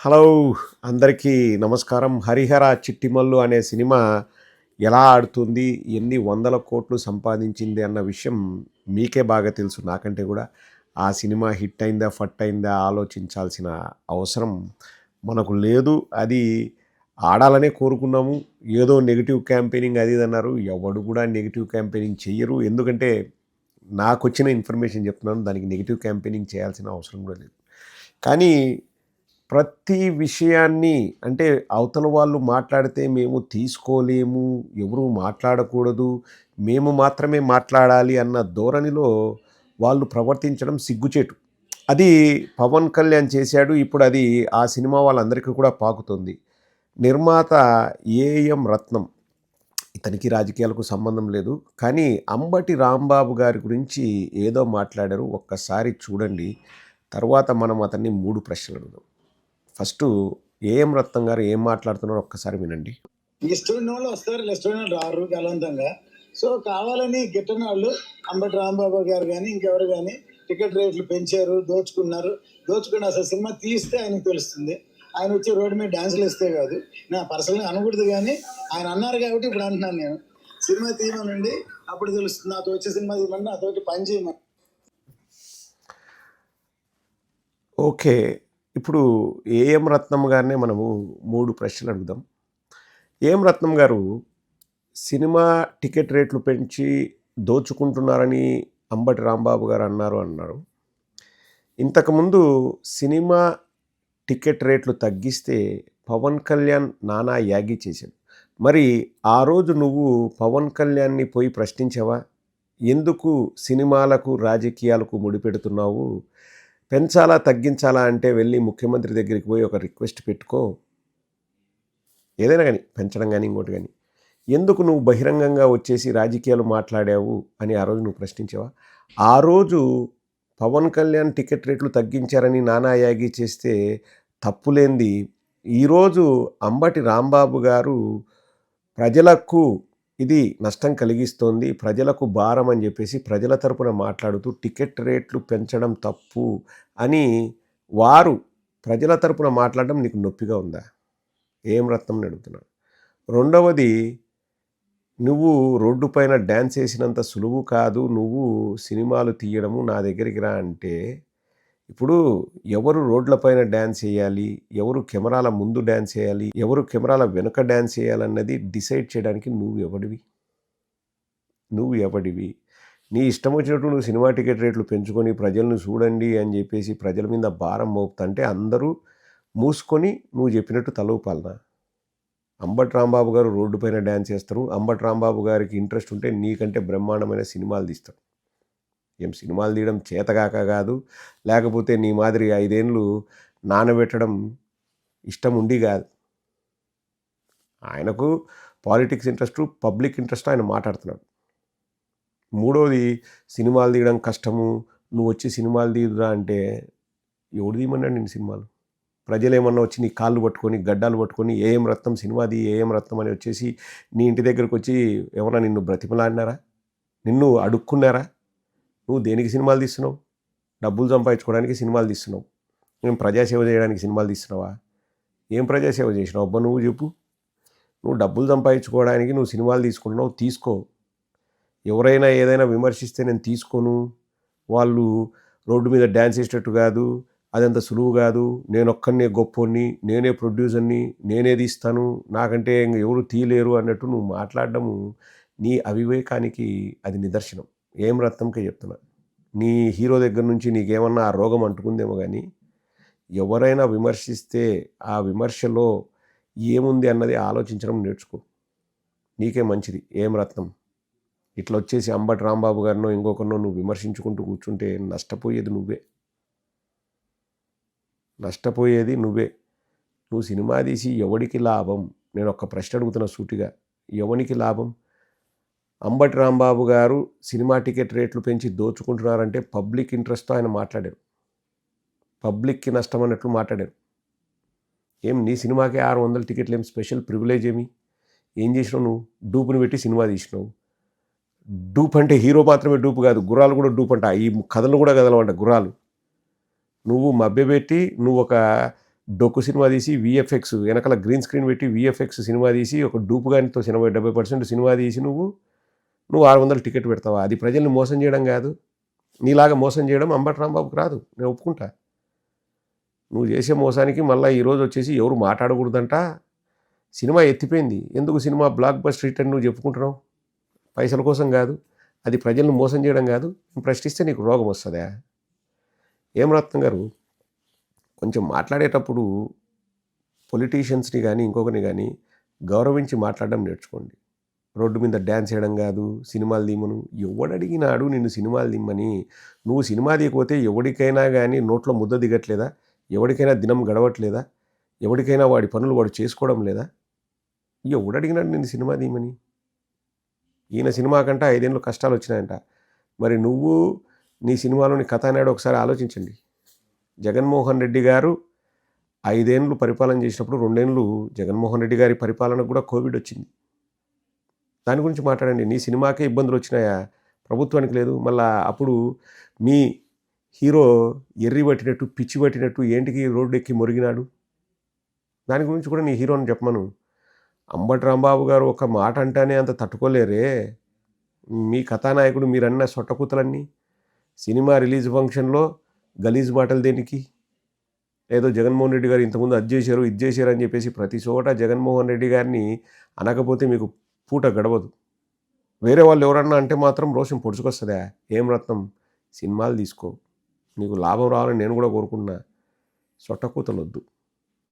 Hello అందరికీ నమస్కారం. హరిహర చిట్టిమల్లు అనే సినిమా ఎలా ఆడుతుంది ఎన్ని వందల కోట్లు సంపాదించింది అన్న విషయం మీకే బాగా తెలుసు నాకంటే కూడా. ఆ సినిమా హిట్ అయిందా ఫట్ అయిందా ఆలోచించాల్సిన అవసరం మనకు లేదు. అది ఆడాలనే కోరుకున్నాము. ఏదో నెగిటివ్ క్యాంపెయినింగ్ అది ఇది అన్నారు. ఎవడు కూడా నెగిటివ్ క్యాంపెయినింగ్ చెయ్యరు. ఎందుకంటే నాకు వచ్చిన ఇన్ఫర్మేషన్ చెప్తున్నాను దానికి నెగిటివ్ క్యాంపెయినింగ్ చేయాల్సిన అవసరం కూడా లేదు. కానీ ప్రతి విషయాన్ని అంటే అవతల వాళ్ళు మాట్లాడితే మేము తీసుకోలేము ఎవరు మాట్లాడకూడదు మేము మాత్రమే మాట్లాడాలి అన్న ధోరణిలో వాళ్ళు ప్రవర్తించడం సిగ్గుచేటు. అది పవన్ కళ్యాణ్ చేశాడు ఇప్పుడు అది ఆ సినిమా వాళ్ళందరికీ కూడా పాకుతుంది. నిర్మాత ఏఎం రత్నం ఇతనికి రాజకీయాలకు సంబంధం లేదు కానీ అంబటి రాంబాబు గారి గురించి ఏదో మాట్లాడారు ఒక్కసారి చూడండి తర్వాత మనం అతన్ని మూడు ప్రశ్నలు అడుగుదాం. ఫస్ట్ ఏఎం రత్నం గారు ఏం మాట్లాడుతున్నారో ఒక్కసారి వినండి. ఇష్టమైన వాళ్ళు వస్తారు ఇష్టమైన వాళ్ళు రారు బలవంతంగా. సో కావాలని గిట్టని వాళ్ళు అంబటి రాంబాబు గారు కానీ ఇంకెవరు కానీ టికెట్ రేట్లు పెంచారు దోచుకున్నారు. దోచుకుని అసలు సినిమా తీస్తే ఆయనకు తెలుస్తుంది. ఆయన వచ్చి రోడ్డు మీద డాన్సులు ఇస్తే కాదు. నా పర్సనల్గా అనకూడదు కానీ ఆయన అన్నారు కాబట్టి ఇప్పుడు అంటున్నాను నేను. సినిమా తీయమనండి అప్పుడు తెలుస్తుంది. నాతో వచ్చే సినిమా తీయమని నాతోటి పని చేయమని. ఓకే. ఇప్పుడు ఏఎం రత్నం గారినే మనము మూడు ప్రశ్నలు అడుగుదాం. ఏఎం రత్నం గారు సినిమా టికెట్ రేట్లు పెంచి దోచుకుంటున్నారని అంబటి రాంబాబు గారు అన్నారు అన్నారు. ఇంతకుముందు సినిమా టికెట్ రేట్లు తగ్గిస్తే పవన్ కళ్యాణ్ నానా యాగి చేశాడు. మరి ఆ రోజు నువ్వు పవన్ కళ్యాణ్ని పోయి ప్రశ్నించావా? ఎందుకు సినిమాలకు రాజకీయాలకు ముడిపెడుతున్నావు? పెంచాలా తగ్గించాలా అంటే వెళ్ళి ముఖ్యమంత్రి దగ్గరికి పోయి ఒక రిక్వెస్ట్ పెట్టుకో. ఏదైనా కానీ పెంచడం కానీ ఇంకోటి కానీ. ఎందుకు నువ్వు బహిరంగంగా వచ్చేసి రాజకీయాలు మాట్లాడావు అని ఆ రోజు నువ్వు ప్రశ్నించావా? ఆ రోజు పవన్ కళ్యాణ్ టికెట్ రేట్లు తగ్గించారని నానా యాగి చేస్తే తప్పులేంది. ఈరోజు అంబటి రాంబాబు గారు ప్రజలకు ఇది నష్టం కలిగిస్తోంది. ప్రజలకు భారం అని చెప్పేసి ప్రజల తరపున మాట్లాడుతూ టికెట్ రేట్లు పెంచడం తప్పు అని వారు ప్రజల తరపున మాట్లాడడం నీకు నొప్పిగా ఉందా? ఏం రత్నం అడుగుతున్నాను రెండవది నువ్వు రోడ్డు పైన డ్యాన్స్ వేసినంత సులువు కాదు. నువ్వు సినిమాలు తీయడము నా దగ్గరికి రా అంటే ఇప్పుడు ఎవరు రోడ్లపైన డ్యాన్స్ చేయాలి? ఎవరు కెమెరాల ముందు డ్యాన్స్ చేయాలి? ఎవరు కెమెరాల వెనుక డ్యాన్స్ చేయాలన్నది డిసైడ్ చేయడానికి నువ్వు ఎవడివి? నువ్వు ఎవడివి? నీ ఇష్టం వచ్చినట్టు నువ్వు సినిమా టికెట్ రేట్లు పెంచుకొని ప్రజలను చూడండి అని చెప్పేసి ప్రజల మీద భారం మోపుతుంటే అందరూ మూసుకొని నువ్వు చెప్పినట్టు తలవుపాలనా అంబట్ రాంబాబు గారు రోడ్డు పైన డ్యాన్స్ చేస్తారు. అంబట్ రాంబాబు గారికి ఇంట్రెస్ట్ ఉంటే నీకంటే బ్రహ్మాండమైన సినిమాలు తీస్తారు. ఏం సినిమాలు తీయడం చేతగాక కాదు. లేకపోతే నీ మాదిరి ఐదేళ్ళు నానబెట్టడం ఇష్టం ఉండి కాదు. ఆయనకు పాలిటిక్స్ ఇంట్రెస్ట్ పబ్లిక్ ఇంట్రెస్ట్ ఆయన మాట్లాడుతున్నాడు. మూడోది సినిమాలు తీయడం కష్టము నువ్వు వచ్చి సినిమాలు తీయదురా అంటే ఎవడు తీయమన్నాడు నేను సినిమాలు? ప్రజలు ఏమన్నా వచ్చి నీ కాళ్ళు పట్టుకొని గడ్డాలు పట్టుకొని ఏఎం రత్నం సినిమాది ఏఎం రత్నం అని వచ్చేసి నీ ఇంటి దగ్గరకు వచ్చి ఏమన్నా నిన్ను బ్రతిమలాడినారా? నిన్ను అడుక్కున్నారా? నువ్వు దేనికి సినిమాలు తీస్తున్నావు? డబ్బులు సంపాదించుకోవడానికి సినిమాలు తీస్తున్నావు. మేము ప్రజాసేవ చేయడానికి సినిమాలు తీస్తున్నావా? ఏం ప్రజాసేవ చేసినావు? అబ్బా నువ్వు చెప్పు. నువ్వు డబ్బులు సంపాదించుకోవడానికి నువ్వు సినిమాలు తీసుకుంటున్నావు తీసుకో. ఎవరైనా ఏదైనా విమర్శిస్తే నేను తీసుకోను. వాళ్ళు రోడ్డు మీద డ్యాన్స్ వేసేటట్టు కాదు అదంత సులువు కాదు. నేను ఒక్కనే గొప్పోని నేనే ప్రొడ్యూసర్ని నేనే తీస్తాను. నాకంటే ఇంక ఎవరు తీయలేరు అన్నట్టు నువ్వు మాట్లాడడము నీ అవివేకానికి అది నిదర్శనం. ఏం రత్నంకే చెప్తున్నా. నీ హీరో దగ్గర నుంచి నీకేమన్నా ఆ రోగం అంటుకుందేమో కానీ ఎవరైనా విమర్శిస్తే ఆ విమర్శలో ఏముంది అన్నది ఆలోచించడం నేర్చుకో. నీకే మంచిది ఏం రత్నం. ఇట్లా వచ్చేసి అంబటి రాంబాబు గారినో ఇంకొకరినో నువ్వు విమర్శించుకుంటూ కూర్చుంటే నష్టపోయేది నువ్వే. నష్టపోయేది నువ్వే. నువ్వు సినిమా తీసి ఎవడికి లాభం? నేను ఒక ప్రశ్న అడుగుతున్నా సూటిగా. ఎవనికి లాభం? అంబటి రాంబాబు గారు సినిమా టికెట్ రేట్లు పెంచి దోచుకుంటున్నారంటే పబ్లిక్ ఇంట్రెస్ట్తో ఆయన మాట్లాడారు. పబ్లిక్కి నష్టం అన్నట్లు మాట్లాడారు. ఏం నీ సినిమాకే ఆరు వందల టికెట్లు ఏం స్పెషల్ ప్రివిలేజ్ ఏమి? ఏం చేసినావు నువ్వు? డూపుని పెట్టి సినిమా తీసినావు. డూప్ అంటే హీరో మాత్రమే డూపు కాదు గుర్రాలు కూడా డూప్ అంట. ఈ కథలు కూడా కదలవంట గుర్రాలు. నువ్వు మభ్యపెట్టి నువ్వు ఒక డొక్కు సినిమా తీసి విఎఫ్ఎక్స్ వెనకాల గ్రీన్ స్క్రీన్ పెట్టి విఎఫ్ఎక్స్ సినిమా తీసి ఒక డూప్ గానితో ఎనభై డెబ్బై పర్సెంట్ సినిమా తీసి నువ్వు నువ్వు ఆరు వందలు టికెట్ పెడతావా? అది ప్రజల్ని మోసం చేయడం కాదు. నీలాగా మోసం చేయడం అంబటి రాంబాబుకి రాదు. నేను ఒప్పుకుంటా. నువ్వు చేసే మోసానికి మళ్ళీ ఈరోజు వచ్చేసి ఎవరు మాట్లాడకూడదంట? సినిమా ఎత్తిపోయింది. ఎందుకు సినిమా బ్లాక్ బస్టర్ హిట్ అని నువ్వు చెప్పుకుంటున్నావు? పైసల కోసం కాదు. అది ప్రజలను మోసం చేయడం కాదు. ప్రశ్నిస్తే నీకు రోగం వస్తుందా? ఏం రత్నం గారు? కొంచెం మాట్లాడేటప్పుడు పొలిటీషియన్స్ని కానీ ఇంకొకరిని కానీ గౌరవించి మాట్లాడడం నేర్చుకోండి. రోడ్డు మీద డ్యాన్స్ చేయడం కాదు సినిమాలు దిమ్మను ఎవడు అడిగినాడు నిన్ను సినిమాలు దిమ్మని నువ్వు సినిమా దిగిపోతే ఎవడికైనా కానీ నోట్లో ముద్ద దిగట్లేదా? ఎవడికైనా దినం గడవట్లేదా? ఎవడికైనా వాడి పనులు వాడు చేసుకోవడం లేదా? ఎవడు అడిగినాడు నిన్ను సినిమా దిమ్మని ఈయన సినిమా కంటే ఐదేళ్ళు కష్టాలు వచ్చినాయంట. మరి నువ్వు నీ సినిమాలోని కథ అనేది ఒకసారి ఆలోచించండి. జగన్మోహన్ రెడ్డి గారు ఐదేళ్ళు పరిపాలన చేసినప్పుడు రెండేళ్ళు జగన్మోహన్ రెడ్డి గారి పరిపాలనకు కూడా కోవిడ్ వచ్చింది. దాని గురించి మాట్లాడండి. నీ సినిమాకే ఇబ్బందులు వచ్చినాయా ప్రభుత్వానికి లేదు. మళ్ళా అప్పుడు మీ హీరో ఎర్రి పట్టినట్టు పిచ్చి పట్టినట్టు ఏంటికి రోడ్డు ఎక్కి మురిగినాడు? దాని గురించి కూడా నీ హీరోని చెప్పమను. అంబటి రాంబాబు గారు ఒక మాట అంటానే అంత తట్టుకోలేరే. మీ కథానాయకుడు మీరన్న సొట్టకూతలన్నీ. సినిమా రిలీజ్ ఫంక్షన్లో గలీజ్ మాటలు దేనికి? ఏదో జగన్మోహన్ రెడ్డి గారు ఇంతకుముందు అది చేశారు ఇది చేశారు అని చెప్పేసి ప్రతి చోట జగన్మోహన్ రెడ్డి గారిని అనకపోతే మీకు పూట గడవదు. వేరే వాళ్ళు ఎవరన్నా అంటే మాత్రం రోషం పొడుచుకొస్తుందా. ఏం రత్నం? సినిమాలు తీసుకో. నీకు లాభం రావాలని నేను కూడా కోరుకున్నా సొట్టకూతలు వద్దు